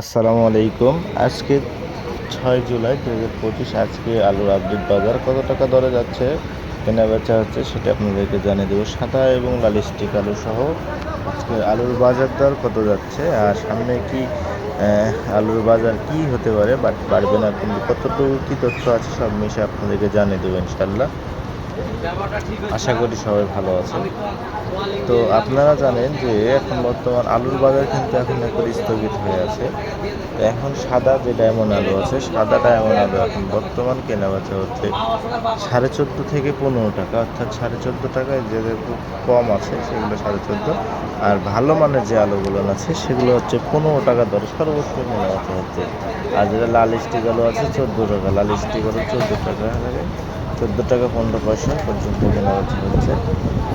আসসালামু আলাইকুম। আজকে ছয় জুলাই দু হাজার পঁচিশ, আজকে আলুর আপডেট বাজার কত টাকা দরে যাচ্ছে? কেনা বেচা হচ্ছে সেটা আপনাদেরকে জানিয়ে দেবো। সাদা এবং লাল স্টিক আলু সহ আজকে আলুর বাজার দর কত যাচ্ছে আর সামনে কি আলুর বাজার কি হতে পারে? বাট পারবে না, কিন্তু কতটুকু কী তথ্য আছে সব মিশে আপনাদেরকে জানিয়ে দেবো ইনশাল্লাহ আশা করি সবাই ভালো আছে। তো আপনারা জানেন যে এখন বর্তমান আলুর বাজার কিন্তু এখন একবার স্থগিত হয়ে আছে। তো এখন সাদা যে ডায়মন্ড আলু আছে, সাদা ডায়মন্ড আলু এখন বর্তমান কেনা বেচা হচ্ছে সাড়ে চোদ্দ থেকে পনেরো টাকা, অর্থাৎ সাড়ে চোদ্দ টাকায় যে কম আছে সেগুলো সাড়ে চোদ্দ। আর ভালো মানের যে আলুগুলো আছে, সেগুলো হচ্ছে পনেরো টাকা দরে সর্বোচ্চ কেনা বেচা হচ্ছে। আর যেটা লাল স্টিক আলু আছে, চোদ্দ টাকা। লাল স্টিক আলু চোদ্দ টাকা চোদ্দ টাকা পনেরো পয়সা পর্যন্ত কেনা বেচা হচ্ছে।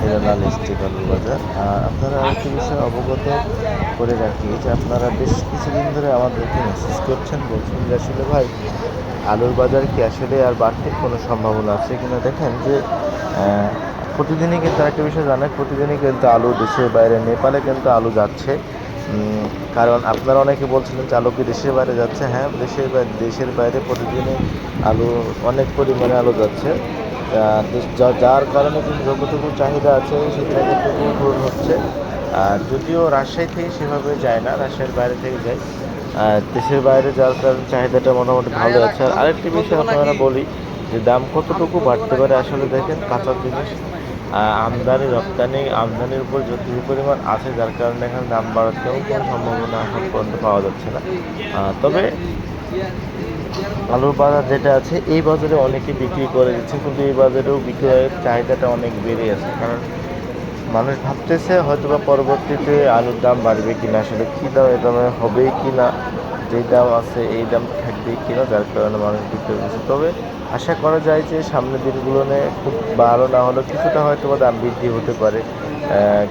এটা লাল স্টিক বাজার। আর আপনারা আরেকটি বিষয়ে অবগত করে রাখি যে আপনারা বেশ কিছুদিন ধরে আমাদেরকে মেসেজ করছেন, বলছেন যে আসলে ভাই, আলুর বাজার কি আসলে আর বাড়তির কোনো সম্ভাবনা আছে কিনা? দেখেন যে প্রতিদিনই কিন্তু একটা বিষয় জানেন, প্রতিদিনই কিন্তু আলু দেশের বাইরে, নেপালে কিন্তু আলু যাচ্ছে। কারণ আপনারা অনেকে বলছিলেন যে আলু কি দেশের বাইরে যাচ্ছে? হ্যাঁ দেশের বাইরে দেশের বাইরে প্রতিদিনই আলু অনেক পরিমাণে আলু যাচ্ছে। যার কারণে কিন্তু যতটুকু চাহিদা আছে সেটা কিন্তু পূরণ হচ্ছে। আর যদিও রাজশাহী থেকে সেভাবে যায় না রাজশাহীর বাইরে থেকে যায়। আর দেশের বাইরে যার কারণে চাহিদাটা মোটামুটি ভালো আছে। আর আরেকটি বিষয় আপনারা বলি যে দাম কতটুকু বাড়তে পারে আসলে দেখেন কাঁচা জিনিস আমদানি, রপ্তানি, আমদানির উপর যথেষ্ট পরিমাণ আছে, যার কারণে এখানে দাম বাড়ার তেমন কোনো সম্ভাবনা এখন পর্যন্ত পাওয়া যাচ্ছে না। তবে আলুর বাজার যেটা আছে, এই বাজারে অনেকে বিক্রি করে দিচ্ছে, কিন্তু এই বাজারেও বিক্রয়ের চাহিদাটা অনেক বেড়ে আছে। কারণ মানুষ ভাবতেছে হয়তো বা পরবর্তীতে আলুর দাম বাড়বে কিনা, আসলে কী দাম দামে হবে কি না যেই দাম আছে, এই দাম থাকবেই কিনা যার কারণে মানুষ বিক্রি করছে। তবে আশা করা যায় যে সামনের দিনগুলোনে খুব ভালো না হলেও কিছুটা হয়তো বা দাম বৃদ্ধি হতে পারে।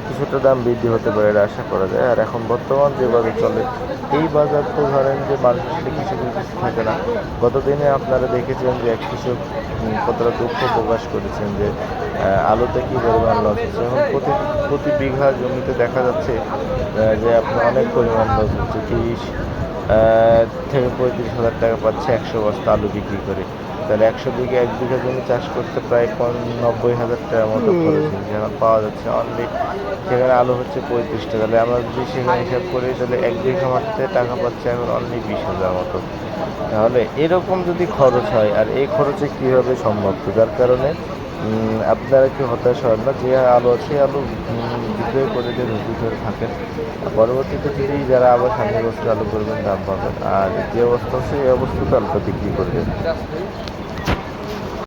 কিছুটা দাম বৃদ্ধি হতে পারে এটা আশা করা যায়। আর এখন বর্তমান যে বাজার চলে, এই বাজার তো ধরেন যে মানুষ আসলে কৃষকের কিছু থাকে না। গতদিনে আপনারা দেখেছেন যে এক কৃষক কতটা দুঃখ প্রকাশ করেছেন যে আলুতে কী পরিমাণ লস হচ্ছে। এবং প্রতি প্রতি বিঘা জমিতে দেখা যাচ্ছে যে আপনার অনেক পরিমাণ লস হচ্ছে। তিরিশ থেকে পঁয়ত্রিশ হাজার টাকা পাচ্ছে একশো বস্তা আলু বিক্রি করে। তাহলে একশো বিঘা এক বিঘা জমি চাষ করতে প্রায় নব্বই হাজার টাকার মতো খরচ হচ্ছে। পাওয়া যাচ্ছে অনলি সেখানে আলু হচ্ছে পঁয়ত্রিশটা। তাহলে আমরা যদি সেখানে হিসাব করি তাহলে এক বিঘা মাটিতে টাকা পাচ্ছে এখন অনলি বিশ হাজার মতো। তাহলে এরকম যদি খরচ হয় আর এই খরচে কীভাবে সম্ভব? যার কারণে আপনারা কি হতাশ হন না। যে আলু আছে আলু বিক্রয় করে যে ধরে থাকেন পরবর্তীতে তিনি যারা আবার সামনে বস্তু আলু করবেন, দাম পাবেন। আর যে অবস্থা, সেই অবস্থাতে আলুটা বিক্রি করবেন।